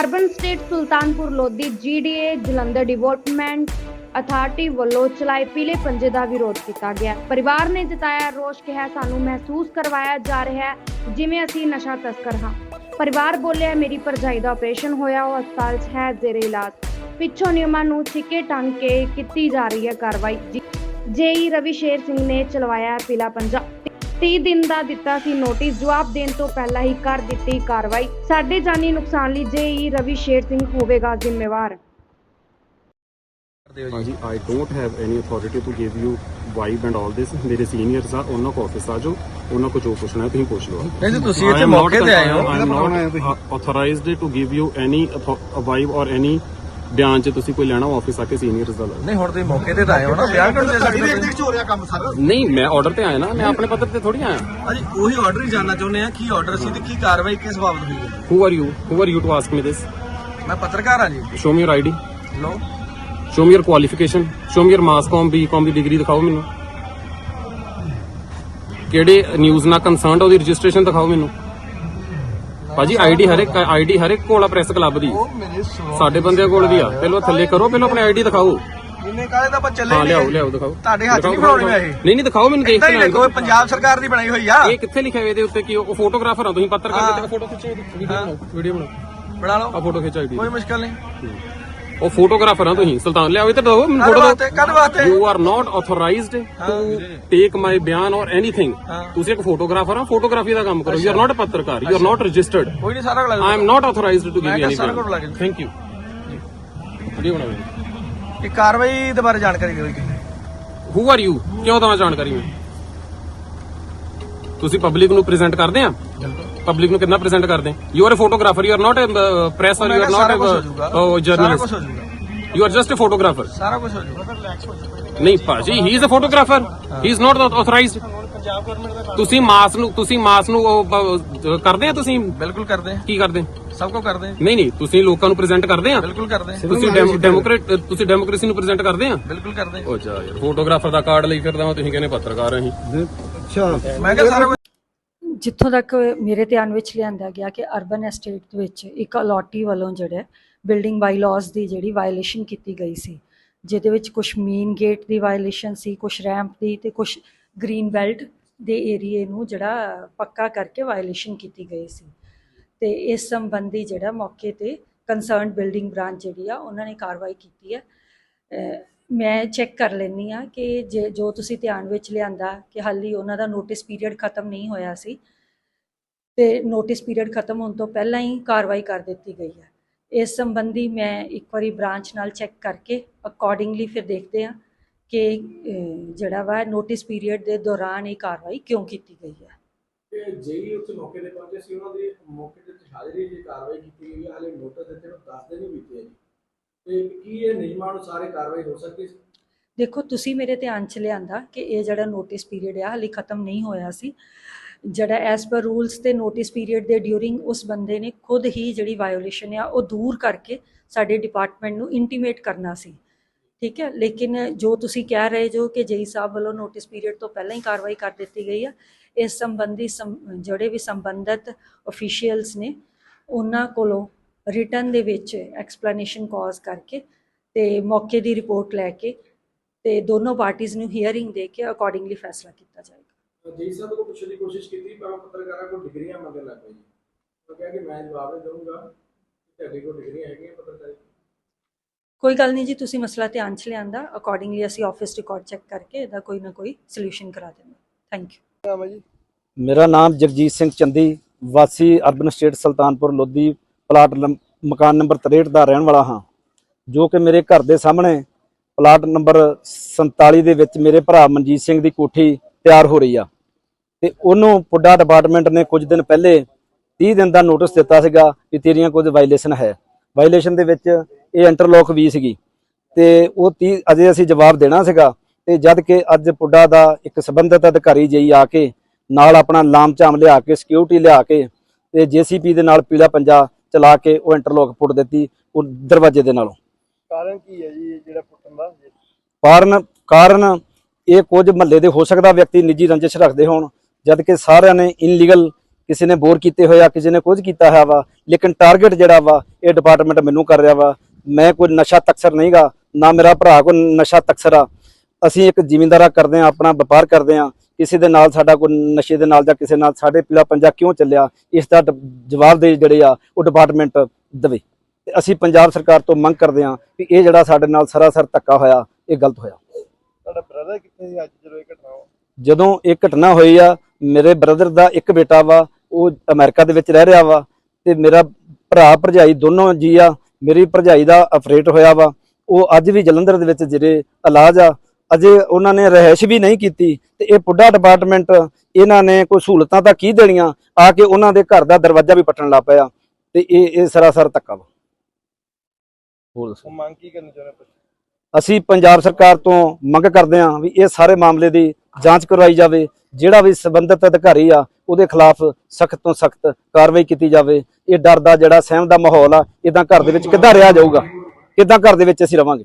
Urban estate Sultanpur Lodhi JDA Jalandhar development authority ਵੱਲੋਂ ਚਲਾਏ ਪੀਲੇ ਪੰਜੇ ਦਾ ਵਿਰੋਧ ਕੀਤਾ ਗਿਆ। ਪਰਿਵਾਰ ਨੇ ਜਤਾਇਆ ਰੋਸ਼, ਕਿਹਾ ਸਾਨੂੰ ਮਹਿਸੂਸ ਕਰਵਾਇਆ ਜਾ ਰਿਹਾ ਹੈ ਜਿਵੇਂ ਅਸੀਂ ਨਸ਼ਾ ਤਸਕਰ ਹਾਂ। ਪਰਿਵਾਰ ਬੋਲਿਆ, ਮੇਰੀ ਭਰਜਾਈ ਦਾ ਆਪਰੇਸ਼ਨ ਹੋਇਆ, ਉਹ ਹਸਪਤਾਲ 'ਚ ਹੈ, ਜ਼ੇਰੇ ਇਲਾਜ। ਪਿੱਛੋਂ ਨਿਯਮਾਂ ਨੂੰ ਛਿੱਕੇ ਟੰਗ ਕੇ ਕੀਤੀ ਜਾ ਰਹੀ ਹੈ ਕਾਰਵਾਈ। ਜੇਈ ਰਵੀ ਸ਼ੇਰ ਸਿੰਘ ਨੇ ਚਲਵਾਇਆ ਪੀਲਾ ਪੰਜਾ। 30 ਦਿਨ ਦਾ ਦਿੱਤਾ ਸੀ ਨੋਟਿਸ ਜਵਾਬ ਦੇਣ ਤੋਂ ਪਹਿਲਾਂ ਹੀ ਕਰ ਦਿੱਤੀ ਕਾਰਵਾਈ। ਸਾਡੇ ਜਾਨੀ ਨੁਕਸਾਨ ਲਈ ਜੇਈ ਰਵੀ ਸ਼ੇਰ ਸਿੰਘ ਹੋਵੇਗਾ ਜ਼ਿੰਮੇਵਾਰ। ਹਾਂਜੀ I don't have any authority to give you vibe and all this ਮੇਰੇ ਸੀਨੀਅਰਸ ਆ ਉਹਨਾਂ ਕੋ ਆਫਿਸ ਆ ਜਾਓ ਉਹਨਾਂ ਕੋ ਜੋ ਪੁੱਛਣਾ ਹੈ ਤੁਸੀਂ ਪੁੱਛ ਲਓ। ਨਹੀਂ ਜੀ ਤੁਸੀਂ ਇੱਥੇ ਮੌਕੇ ਤੇ ਆਏ ਹੋ। I am not authorized to give you any vibe or any ਬਿਆਨ ਚ ਤੁਸੀਂ ਕੋਈ ਲੈਣਾ ਆਫਿਸ ਆ ਕੇ ਸੀਨੀਅਰਸ ਦਾ ਲਓ। ਨਹੀਂ ਹੁਣ ਤੁਸੀਂ ਮੌਕੇ ਤੇ ਤਾਂ ਆਏ ਹੋ ਨਾ ਬਿਆਨ ਕਿਉਂ ਨਹੀਂ ਦੇ ਸਕਦੇ ਤੁਸੀਂ? ਹੋ ਰਿਹਾ ਕੰਮ ਸਾਰਾ। ਨਹੀਂ ਮੈਂ ਆਰਡਰ ਤੇ ਆਇਆ ਨਾ ਮੈਂ ਆਪਣੇ ਪੱਤਰ ਤੇ ਥੋੜੀ ਆਇਆ। ਹਾਂਜੀ ਉਹੀ ਆਰਡਰ ਹੀ ਜਾਨਣਾ ਚਾਹੁੰਦੇ ਆ ਕੀ ਆਰਡਰ ਸੀ ਤੇ ਕੀ ਕਾਰਵਾਈ ਕਿਸ ਬਾਬਤ ਹੋਈ ਹੈ। Who are you who are you to ask me this ਮੈਂ ਪੱਤਰਕਾਰ ਹਾਂ ਜੀ। Show me your ID low show me your qualification show me your mass com B com the degree ਦਿਖਾਓ ਮੈਨੂੰ। ਕਿਹੜੇ ਨਿਊਜ਼ ਨਾਲ ਕੰਸਰਨਡ ਉਹਦੀ ਰਜਿਸਟ੍ਰੇਸ਼ਨ ਦਿਖਾਓ ਮੈਨੂੰ। ਭਾਜੀ ਆਈਡੀ ਹਰ ਇੱਕ ਆਈਡੀ ਹਰ ਇੱਕ ਕੋਲ ਆ ਪ੍ਰੈਸ ਕਲੱਬ ਦੀ। ਉਹ ਮੇਰੇ ਸੁਣੋ ਸਾਡੇ ਬੰਦਿਆਂ ਕੋਲ ਵੀ ਆ। ਪਹਿਲਾਂ ਥੱਲੇ ਕਰੋ ਪਹਿਲਾਂ ਆਪਣੀ ਆਈਡੀ ਦਿਖਾਓ। ਇਹਨੇ ਕਾਹਦੇ ਤਾਂ ਆਪਾਂ ਚੱਲੇ ਹਾਂ ਲਿਆਓ ਹੈ। ਲਿਆਓ ਦਿਖਾਓ। ਤੁਹਾਡੇ ਹੱਥ ਦਿਖਾਓ, ਨਹੀਂ ਫੜਾਉਣੀ ਦਿਖਾਓ। ਇਹ। ਨਹੀਂ ਨਹੀਂ ਦਿਖਾਓ ਮੈਨੂੰ ਦੇਖ ਏਦਾਂ ਕੇ ਹੀ ਲੈਣ ਦੇਖੋ ਇਹ ਪੰਜਾਬ ਸਰਕਾਰ ਦੀ ਬਣਾਈ ਹੋਈ ਆ। ਇਹ ਕਿੱਥੇ ਲਿਖਿਆ ਹੋਇਆ ਇਹਦੇ ਉੱਤੇ ਕਿ ਉਹ ਫੋਟੋਗ੍ਰਾਫਰ ਆ ਤੁਸੀਂ ਪੱਤਰਕਾਰ ਹਾਂ। ਦੇ ਫੋਟੋ ਖਿੱਚੋ ਵੀਡੀਓ ਬਣਾਓ ਵੀਡੀਓ ਬਣਾਓ। ਬਣਾ ਆ ਲਓ ਫੋਟੋ ਖਿੱਚ ਆਈਡੀ ਕੋਈ ਮੁਸ਼ਕਲ ਨਹੀਂ। ਉਹ ਫੋਟੋਗ੍ਰਾਫਰ ਆ ਤੁਸੀਂ ਸੁਲਤਾਨ ਲਿਆਓ ਇੱਧਰ ਦਿਓ ਮੈਨੂੰ ਫੋਟੋ ਵਾਸਤੇ ਕਦ ਵਾਸਤੇ। You are not authorized to take my ਬਿਆਨ ਔਰ ਐਨੀਥਿੰਗ। ਤੁਸੀਂ ਇੱਕ ਫੋਟੋਗ੍ਰਾਫਰ ਆ ਫੋਟੋਗ੍ਰਾਫੀ ਦਾ ਕੰਮ ਕਰੋ। ਯੂ ਆਰ ਨਾਟ ਪੱਤਰਕਾਰ ਯੂ ਆਰ ਨਾਟ ਰਜਿਸਟਰਡ ਕੋਈ ਨਹੀਂ ਸਾਰਾ ਲੱਗ I am not authorized to give any ਜਾਂਦਾ। ਥੈਂਕ ਯੂ ਵੀਡੀਓ ਬਣਾਓ ਇਹ ਕਾਰਵਾਈ ਦੇ ਬਾਰੇ ਜਾਣਕਾਰੀ ਦਿਓ ਜੀ ਹੂ ਆਰ ਯੂ ਕਿਉਂ ਦਵਾਂ ਜਾਣਕਾਰੀ ਮੈਂ ਤੁਸੀਂ ਪਬਲਿਕ ਨੂੰ ਪ੍ਰੈਜ਼ੈਂਟ ਕਰਦੇ ਆ? ਪਬਲਿਕ ਨੂੰ ਕਿੰਨਾ ਪ੍ਰੈਜ਼ੈਂਟ ਕਰਦੇ? You are a photographer you are not a press or you are not a journalist you are just a photographer ਸਾਰਾ ਕੁਝ ਹੋ ਜਾਊਗਾ। ਨਹੀਂ ਭਾਜੀ ਹੀ। Is a photographer he is not authorized ਤੁਸੀਂ ਮਾਸ ਨੂੰ ਤੁਸੀਂ ਮਾਸ ਨੂੰ ਕਰਦੇ ਆ ਤੁਸੀਂ? ਬਿਲਕੁਲ ਕਰਦੇ ਆ। ਕੀ ਕਰਦੇ? ਸਭ ਕੁਝ ਕਰਦੇ ਆ। ਨਹੀਂ ਨਹੀਂ ਤੁਸੀਂ ਲੋਕਾਂ ਨੂੰ ਪ੍ਰੈਜ਼ੈਂਟ ਕਰਦੇ ਆ? ਬਿਲਕੁਲ ਕਰਦੇ ਆ। ਤੁਸੀਂ ਡੈਮੋਕ੍ਰੇਟ ਤੁਸੀਂ ਡੈਮੋਕ੍ਰੇਸੀ ਨੂੰ ਪ੍ਰੈਜ਼ੈਂਟ ਕਰਦੇ ਆ? ਬਿਲਕੁਲ ਕਰਦੇ ਆ। ਉਹ ਜਾ ਯਾਰ ਫੋਟੋਗ੍ਰਾਫਰ ਦਾ ਕਾਰਡ ਲਈ ਫਿਰਦਾ ਹਾਂ ਤੁਸੀਂ ਕਹਿੰਦੇ ਪੱਤਰਕਾਰ ਆ ਅਸੀਂ। ਮੈਂ ਕਿਹਾ ਸਾਰਾ ਜਿੱਥੋਂ ਤੱਕ ਮੇਰੇ ਧਿਆਨ ਵਿੱਚ ਲਿਆਂਦਾ ਗਿਆ ਕਿ ਅਰਬਨ ਐਸਟੇਟ ਦੇ ਵਿੱਚ ਇੱਕ ਅਲੋਟੀ ਵੱਲੋਂ ਜਿਹੜਾ ਬਿਲਡਿੰਗ ਬਾਈ ਬਾਈਲਾਜ਼ ਦੀ ਜਿਹੜੀ ਵਾਇਲੇਸ਼ਨ ਕੀਤੀ ਗਈ ਸੀ, ਜਿਹਦੇ ਵਿੱਚ ਕੁਝ ਮੇਨ ਗੇਟ ਦੀ ਵਾਇਲੇਸ਼ਨ ਸੀ ਕੁਝ ਰੈਂਪ ਦੀ ਤੇ ਕੁਝ ਗ੍ਰੀਨ ਬੈਲਟ ਦੇ ਏਰੀਏ ਨੂੰ ਜਿਹੜਾ ਪੱਕਾ ਕਰਕੇ ਵਾਇਲੇਸ਼ਨ ਕੀਤੀ ਗਈ ਸੀ। ਤੇ ਇਸ ਸੰਬੰਧੀ ਜਿਹੜਾ ਮੌਕੇ ਤੇ ਕੰਸਰਨਡ ਬਿਲਡਿੰਗ ਬ੍ਰਾਂਚ ਜਿਹੜੀ ਆ, ਉਹਨਾਂ ਨੇ ਕਾਰਵਾਈ ਕੀਤੀ ਹੈ। ਮੈਂ ਚੈੱਕ ਕਰ ਲੈਂਦੀ ਆ ਕਿ ਜੇ, ਜੋ ਤੁਸੀਂ ਧਿਆਨ ਵਿੱਚ ਲਿਆਂਦਾ ਕਿ ਹਾਲੀ ਉਹਨਾਂ ਦਾ ਨੋਟਿਸ ਪੀਰੀਅਡ ਖਤਮ ਨਹੀਂ ਹੋਇਆ ਸੀ, ਤੇ ਨੋਟਿਸ ਪੀਰੀਅਡ ਖਤਮ ਹੋਣ ਤੋਂ ਪਹਿਲਾਂ ਹੀ ਕਾਰਵਾਈ ਕਰ ਦਿੱਤੀ ਗਈ ਹੈ। ਇਸ ਸੰਬੰਧੀ ਮੈਂ ਇੱਕ ਵਾਰੀ ਬ੍ਰਾਂਚ ਨਾਲ ਚੈੱਕ ਕਰਕੇ ਅਕੋਰਡਿੰਗਲੀ ਫਿਰ ਦੇਖਦੇ ਆ ਕਿ ਜਿਹੜਾ ਵਾ ਨੋਟਿਸ ਪੀਰੀਅਡ ਦੇ ਦੌਰਾਨ ਇਹ ਕਾਰਵਾਈ ਕਿਉਂ ਕੀਤੀ ਗਈ ਹੈ। ਤੇ ਜੇਈ ਉੱਥੇ ਮੌਕੇ ਤੇ ਪਹੁੰਚੇ ਸੀ, ਉਹਨਾਂ ਦੀ ਮੌਕੇ ਤੇ ਹਾਜ਼ਰੀ ਦੀ ਕਾਰਵਾਈ ਕੀਤੀ ਗਈ ਹੈ? ਹਾਲੇ ਨੋਟਿਸ ਦਿੱਤੇ ਨੂੰ 10 ਦਿਨ ਤੇ ਕੀ ਇਹ ਨਿਯਮਾਂ ਅਨੁਸਾਰ ਇਹ ਕਾਰਵਾਈ ਹੋ ਸਕਦੀ ਸੀ ਦੇਖੋ, ਤੁਸੀਂ ਮੇਰੇ ਧਿਆਨ 'ਚ ਲਿਆਂਦਾ ਕਿ ਇਹ ਜਿਹੜਾ ਨੋਟਿਸ ਪੀਰੀਅਡ ਆ, ਹਾਲੇ ਖਤਮ ਨਹੀਂ ਹੋਇਆ ਸੀ। ਜਿਹੜਾ ਐਸ ਪਰ ਰੂਲਸ ਤੇ ਨੋਟਿਸ ਪੀਰੀਅਡ ਦੇ ਡਿਊਰਿੰਗ ਉਸ ਬੰਦੇ ਨੇ ਖੁਦ ਹੀ ਜਿਹੜੀ ਵਾਇਓਲੇਸ਼ਨ ਆ, ਉਹ ਦੂਰ ਕਰਕੇ ਸਾਡੇ ਡਿਪਾਰਟਮੈਂਟ ਨੂੰ ਇੰਟੀਮੇਟ ਕਰਨਾ ਸੀ। ਠੀਕ ਹੈ? ਲੇਕਿਨ ਜੋ ਤੁਸੀਂ ਕਹਿ ਰਹੇ ਜੋ ਕਿ ਜੇਈ ਸਾਹਿਬ ਵੱਲੋਂ ਨੋਟਿਸ ਪੀਰੀਅਡ ਤੋਂ ਪਹਿਲਾਂ ਹੀ ਕਾਰਵਾਈ ਕਰ ਦਿੱਤੀ ਗਈ ਆ, ਇਸ ਸੰਬੰਧੀ ਸੰ- ਜਿਹੜੇ ਵੀ ਸੰਬੰਧਿਤ ਅਫੀਸ਼ੀਅਲਸ ਨੇ, ਉਹਨਾਂ ਕੋਲੋਂ ਰਿਟਰਨ ਦੇ ਵਿੱਚ ਐਕਸਪਲੇਨੇਸ਼ਨ ਕਾਜ਼ ਕਰਕੇ ਤੇ ਮੌਕੇ ਦੀ ਰਿਪੋਰਟ ਲੈ ਕੇ ਤੇ ਦੋਨੋਂ ਪਾਰਟੀਆਂ ਨੂੰ ਹੀਅਰਿੰਗ ਦੇ ਕੇ ਅਕੋਰਡਿੰਗਲੀ ਫੈਸਲਾ ਕੀਤਾ ਜਾਏਗਾ। ਜੇਈ ਸਾਹਿਬ ਕੋਲ ਪੁੱਛਣ ਦੀ ਕੋਸ਼ਿਸ਼ ਕੀਤੀ ਪਰ ਉਹ ਪੱਤਰਕਾਰਾਂ ਕੋਲ ਡਿਗਰੀਆਂ ਮੰਗਣ ਲੱਗ ਪਏ ਜੀ। ਉਹ ਕਿਹਾ ਕਿ ਮੈਂ ਜਵਾਬ ਨਹੀਂ ਦਊਂਗਾ ਕਿ ਤੁਹਾਡੇ ਕੋਲ ਡਿਗਰੀਆਂ ਹੈਗੀਆਂ ਪੱਤਰਕਾਰੀ ਕੋਈ ਗੱਲ ਨਹੀਂ ਜੀ ਤੁਸੀਂ ਮਸਲਾ ਧਿਆਨ 'ਚ ਲਿਆਂਦਾ ਅਕੋਰਡਿੰਗਲੀ ਅਸੀਂ ਆਫਿਸ ਰਿਕਾਰਡ ਚੈੱਕ ਕਰਕੇ ਇਹਦਾ ਕੋਈ ਨਾ ਕੋਈ ਸੋਲੂਸ਼ਨ ਕਰਾ ਦੇਵਾਂਗੇ ਥੈਂਕ ਯੂ ਮੇਰਾ ਨਾਮ ਜਗਜੀਤ ਸਿੰਘ ਚੰਦੀ ਵਾਸੀ urban estate Sultanpur Lodhi plot ਨੰ- ਮਕਾਨ ਨੰਬਰ 63 ਦਾ ਰਹਿਣ ਵਾਲਾ ਹਾਂ, ਜੋ ਕਿ ਮੇਰੇ ਘਰ ਦੇ ਸਾਹਮਣੇ ਪਲਾਟ ਨੰਬਰ 47 ਦੇ ਵਿੱਚ ਮੇਰੇ ਭਰਾ ਮਨਜੀਤ ਸਿੰਘ ਦੀ ਕੋਠੀ ਤਿਆਰ ਹੋ ਰਹੀ ਆ। ਤੇ ਉਹਨੂੰ ਪੁੱਡਾ ਡਿਪਾਰਟਮੈਂਟ ਨੇ ਕੁਝ ਦਿਨ ਪਹਿਲੇ 30 ਦਿਨ ਦਾ ਨੋਟਿਸ ਦਿੱਤਾ ਸੀਗਾ ਕਿ ਤੇਰੀਆਂ ਕੁਝ ਵਾਇਲੇਸ਼ਨ ਹੈ। ਵਾਇਲੇਸ਼ਨ ਦੇ ਵਿੱਚ ਇਹ ਇੰਟਰਲੋਕ ਵੀ ਸੀਗੀ। ਤੇ ਉਹ 30 ਅਜੇ ਅਸੀਂ ਜਵਾਬ ਦੇਣਾ ਸੀਗਾ। ਤੇ ਜਦ ਕਿ ਅੱਜ ਪੁੱਡਾ ਦਾ ਇੱਕ ਸੰਬੰਧਿਤ ਅਧਿਕਾਰੀ ਜਈ ਆ ਕੇ ਨਾਲ ਆਪਣਾ ਲਾਮ ਲਾਮਝਾਮ ਲਿਆ ਕੇ ਸਿਕਿਉਰਿਟੀ ਲਿਆ ਕੇ ਤੇ ਜੀਸੀਪੀ ਦੇ ਨਾਲ ਪੀਲਾ ਪੰਜਾ ਚਲਾ ਕੇ ਉਹ ਇੰਟਰਲੋਕ ਪੁੱਟ ਦਿੱਤੀ ਉਹ ਦਰਵਾਜ਼ੇ ਦੇ ਨਾਲੋਂ। ਕਾਰਨ ਕੀ ਹੈ ਜੀ ਜਿਹੜਾ ਪੁੱਟਣ ਦਾ? ਕਾਰਨ ਕਾਰਨ ਇਹ ਕੁਝ ਮਹੱਲੇ ਦੇ ਹੋ ਸਕਦਾ ਵਿਅਕਤੀ ਨਿੱਜੀ ਰੰਜਿਸ਼ ਰੱਖਦੇ ਹੋਣ ਜਦ ਕਿ ਸਾਰਿਆਂ ਨੇ ਇਨਲੀਗਲ ਕਿਸੇ ਨੇ ਬੋਰ ਕੀਤੇ ਹੋਇਆ ਕਿਸੇ ਨੇ ਕੁਝ ਕੀਤਾ ਹੋਇਆ ਵਾ ਲੇਕਿਨ ਟਾਰਗੇਟ ਜਿਹੜਾ ਵਾ ਇਹ ਡਿਪਾਰਟਮੈਂਟ ਮੈਨੂੰ ਕਰ ਰਿਹਾ ਵਾ। ਮੈਂ ਕੋਈ ਨਸ਼ਾ ਤਕਸਰ ਨਹੀਂਗਾ ਨਾ ਮੇਰਾ ਭਰਾ ਕੋਈ ਨਸ਼ਾ ਤਕਸਰ ਆ। ਅਸੀਂ ਇੱਕ ਜ਼ਿਮੀਂਦਾਰਾ ਕਰਦੇ ਆ ਆਪਣਾ ਵਪਾਰ ਕਰਦੇ ਆ ਕਿਸੇ ਦੇ ਨਾਲ ਸਾਡਾ ਕੋਈ ਨਸ਼ੇ ਦੇ ਨਾਲ ਜਾਂ ਕਿਸੇ ਨਾਲ ਸਾਡੇ ਪੀਲਾ ਪੰਜਾ ਕਿਉਂ ਚੱਲਿਆ ਇਸ ਦਾ ਜਵਾਬ ਦੇ ਜਿਹੜੇ ਆ ਉਹ ਡਿਪਾਰਟਮੈਂਟ ਦੇਵੇ। ਤੇ ਅਸੀਂ ਪੰਜਾਬ ਸਰਕਾਰ ਤੋਂ ਮੰਗ ਕਰਦੇ ਆ ਕਿ ਇਹ ਜਿਹੜਾ ਸਾਡੇ ਨਾਲ ਸਰਾਸਰ ਧੱਕਾ ਹੋਇਆ ਇਹ ਗਲਤ ਹੋਇਆ। ਤੁਹਾਡਾ ਬ੍ਰਦਰ ਕਿੱਥੇ ਸੀ ਅੱਜ ਜਦੋਂ ਇਹ ਘਟਨਾ ਹੋਈ? ਜਦੋਂ ਇਹ ਘਟਨਾ ਹੋਈ ਆ ਮੇਰੇ ਬ੍ਰਦਰ ਦਾ ਇੱਕ ਬੇਟਾ ਵਾ ਉਹ ਅਮਰੀਕਾ ਦੇ ਵਿੱਚ ਰਹਿ ਰਿਹਾ ਵਾ ਤੇ ਮੇਰਾ ਭਰਾ ਭਰਜਾਈ ਦੋਨੋਂ ਜੀ ਆ ਮੇਰੀ ਭਰਜਾਈ ਦਾ ਅਫਰੇਟ ਹੋਇਆ ਵਾ। ਉਹ ਅੱਜ ਵੀ ਜਲੰਧਰ ਦੇ ਵਿੱਚ ਜਿਹੜੇ ਇਲਾਜ ਆ ਅਜੇ ਉਹਨਾਂ ਨੇ ਰਹਿائش ਵੀ ਨਹੀਂ ਕੀਤੀ ਤੇ ਇਹ ਪੁੱਡਾ ਡਿਪਾਰਟਮੈਂਟ ਇਹਨਾਂ ਨੇ ਕੋਈ ਸਹੂਲਤਾਂ ਤਾਂ ਕੀ ਦੇਣੀਆਂ? ਆ ਕੇ ਉਹਨਾਂ ਦੇ ਘਰ ਦਾ ਦਰਵਾਜ਼ਾ ਵੀ ਪੱਟਣ ਲੱਗ ਪਿਆ ਤੇ ਇਹ ਇਹ ਸਰਾਸਰ ਧੱਕਾ ਵਾ। ਅਸੀਂ ਪੰਜਾਬ ਸਰਕਾਰ ਤੋਂ ਮੰਗ ਕਰਦੇ ਹਾਂ ਵੀ ਇਹ ਸਾਰੇ ਮਾਮਲੇ ਦੀ ਜਾਂਚ ਕਰਵਾਈ ਜਾਵੇ। ਜਿਹੜਾ ਵੀ ਸੰਬੰਧਿਤ ਅਧਿਕਾਰੀ ਆ ਉਹਦੇ ਖਿਲਾਫ ਸਖਤ ਤੋਂ ਸਖਤ ਕਾਰਵਾਈ ਕੀਤੀ ਜਾਵੇ। ਇਹ ਡਰ ਦਾ ਜਿਹੜਾ ਸਹਿਮ ਦਾ ਮਾਹੌਲ ਆ ਇਦਾਂ ਘਰ ਦੇ ਵਿੱਚ ਕਿੱਦਾਂ ਰਿਹਾ ਜਾਊਗਾ? ਕਿੱਦਾਂ ਘਰ ਦੇ ਵਿੱਚ ਅਸੀਂ ਰਵਾਂਗੇ?